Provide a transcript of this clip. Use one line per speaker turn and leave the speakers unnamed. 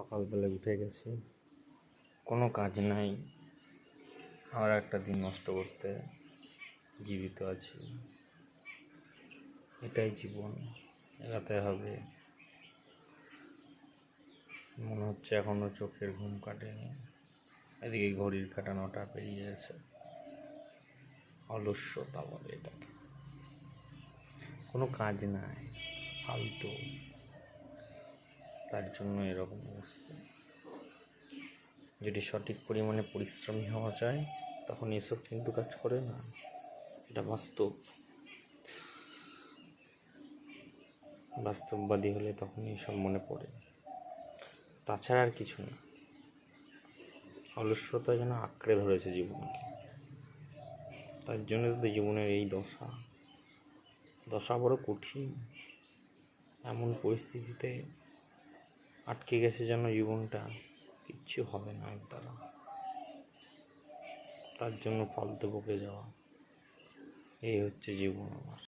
সকালবেলা উঠে গেছি। কোনো কাজ নাই। আর একটা দিন নষ্ট করতে জীবিত আছি। এটাই জীবন এগাতে হবে। মনে হচ্ছে এখনও চোখের ঘুম কাটেনি। এদিকে ঘড়ির কাটা নটা পেরিয়ে গেছে। অলস্যতা বলে এটাকে। কোনো কাজ নাই, ফালতু। তার জন্য এরকম অবস্থা। যদি সঠিক পরিমাণে পরিশ্রমী হওয়া যায়, তখন এসব কিন্তু কাজ করে না। এটা বাস্তব। বাস্তববাদী হলে তখন এইসব মনে পড়ে। তাছাড়া আর কিছু না। অলস্যতা যেন আঁকড়ে ধরেছে জীবনকে। তার জন্য তো জীবনের এই দশা। দশা বড় কঠিন। এমন পরিস্থিতিতে আটকে গেছে যেন জীবনটা, কিচ্ছু হবে না এক দ্বারা তার জন্য ফালতু বকে যাওয়া, এই হচ্ছে জীবন আমার।